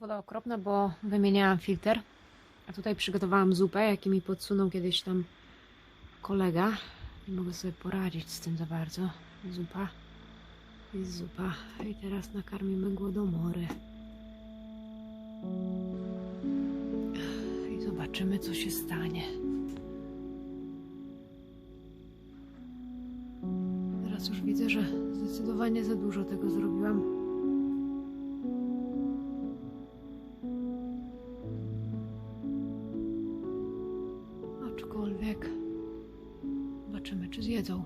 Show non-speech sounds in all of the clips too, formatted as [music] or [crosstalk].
Woda okropna, bo wymieniałam filtr. A tutaj przygotowałam zupę, jaki mi podsunął kiedyś tam kolega. Nie mogę sobie poradzić z tym za bardzo. Zupa. Jest zupa. I teraz nakarmimy głodomory. I zobaczymy, co się stanie. Teraz już widzę, że zdecydowanie za dużo tego zrobiłam. Zobaczymy, czy zjedzą.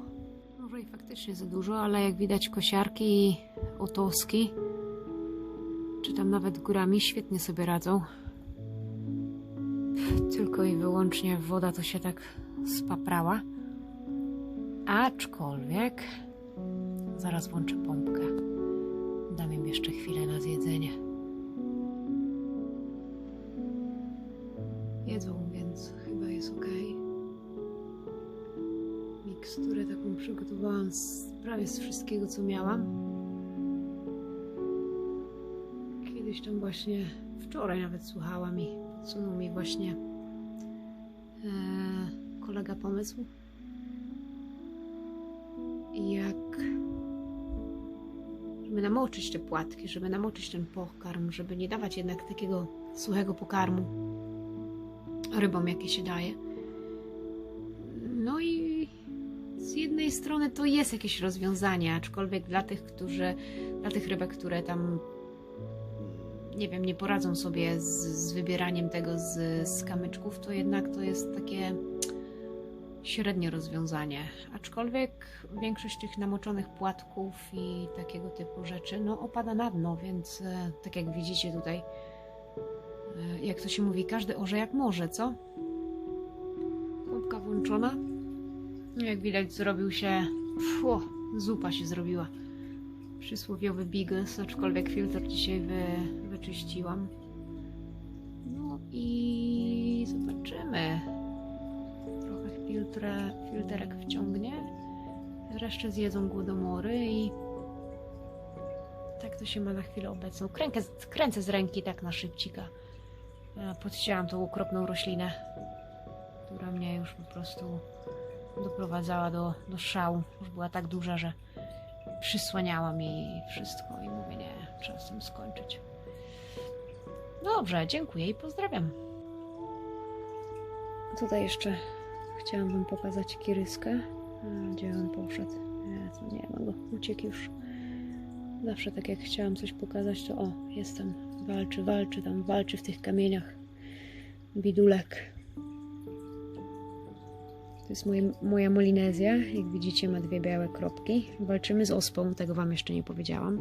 Może i faktycznie za dużo, ale jak widać kosiarki i otoski, czy tam nawet górami świetnie sobie radzą. Tylko i wyłącznie woda to się tak spaprała. Aczkolwiek zaraz włączę pompkę. Dam im jeszcze chwilę na zjedzenie. Miksturę taką przygotowałam z, prawie z wszystkiego, co miałam. Kiedyś tam właśnie, wczoraj nawet słuchałam i podsunął mi właśnie e, kolega pomysł, jak żeby namoczyć te płatki, żeby namoczyć ten pokarm, żeby nie dawać jednak takiego suchego pokarmu rybom, jakie się daje. No i z jednej strony to jest jakieś rozwiązanie, aczkolwiek dla tych, którzy, dla tych rybek, które tam nie wiem, nie poradzą sobie z, z wybieraniem tego z, z kamyczków, to jednak to jest takie średnie rozwiązanie. Aczkolwiek większość tych namoczonych płatków i takiego typu rzeczy, no opada na dno, więc e, tak jak widzicie tutaj, e, jak to się mówi, każdy orze jak może, co? Pompka włączona. Jak widać zrobił się, fu, zupa się zrobiła. Przysłowiowy bigos, aczkolwiek filtr dzisiaj wy, wyczyściłam. No i zobaczymy. Trochę filtre, filterek wciągnie. Resztę zjedzą głodomory i tak to się ma na chwilę obecną. Kręcę, kręcę z ręki tak na szybcika. Podcięłam tą okropną roślinę, która mnie już po prostu doprowadzała do, do szału. Już była tak duża, że przysłaniała mi wszystko i mówię, nie, trzeba z tym skończyć. Dobrze, dziękuję i pozdrawiam. Tutaj jeszcze chciałam Wam pokazać Kiryskę. A, Gdzie on poszedł? To nie ma go. Uciekł już. Zawsze tak jak chciałam coś pokazać, to o, jestem. Walczy, walczy tam, walczy w tych kamieniach. Bidulek. To jest moje, moja Molinezja. Jak widzicie, ma dwie białe kropki. Walczymy z ospą, tego Wam jeszcze nie powiedziałam.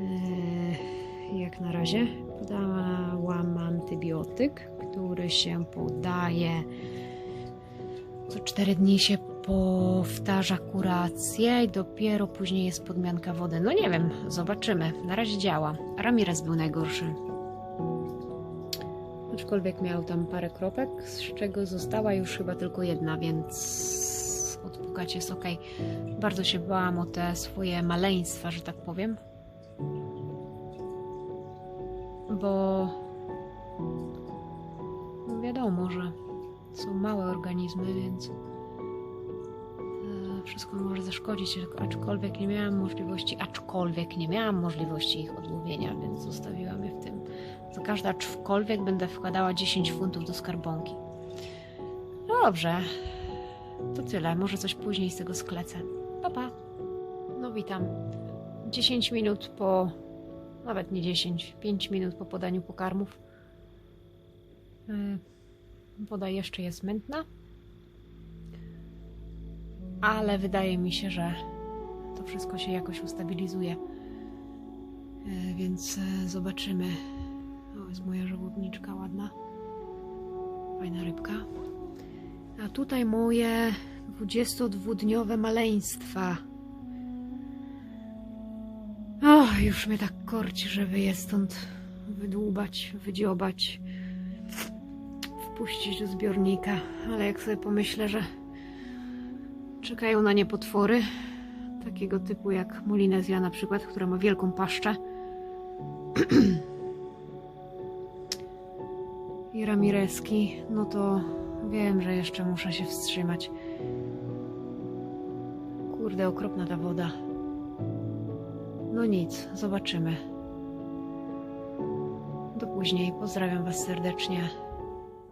Eee, jak na razie podałam antybiotyk, który się podaje co 4 dni się powtarza kurację i dopiero później jest podmianka wody. No nie wiem, zobaczymy. Na razie działa. Ramirez był najgorszy. Aczkolwiek miał tam parę kropek, z czego została już chyba tylko jedna, więc odpukać jest ok. Bardzo się bałam o te swoje maleństwa, że tak powiem. Bo wiadomo, że są małe organizmy, więc e, wszystko może zaszkodzić, aczkolwiek nie miałam możliwości, aczkolwiek nie miałam możliwości ich odłowienia, więc zostawiłam. Za aczkolwiek będę wkładała 10 funtów do skarbonki. No dobrze, to tyle. Może coś później z tego sklecę. Pa, pa. No witam. 10 minut po, nawet nie 10, 5 minut po podaniu pokarmów. Yy, Woda jeszcze jest mętna, ale wydaje mi się, że to wszystko się jakoś ustabilizuje. E, Więc e, zobaczymy. Jest moja żołobniczka ładna. Fajna rybka. A tutaj moje 22-dniowe maleństwa. O, już mnie tak korci, żeby je stąd wydłubać, wydziobać wpuścić do zbiornika, ale jak sobie pomyślę, że czekają na nie potwory, takiego typu jak Molinezja na przykład, która ma wielką paszczę, [clears throat] I Ramirezki, no to wiem, że jeszcze muszę się wstrzymać. Kurde, okropna ta woda. No nic, zobaczymy. Do później. Pozdrawiam Was serdecznie.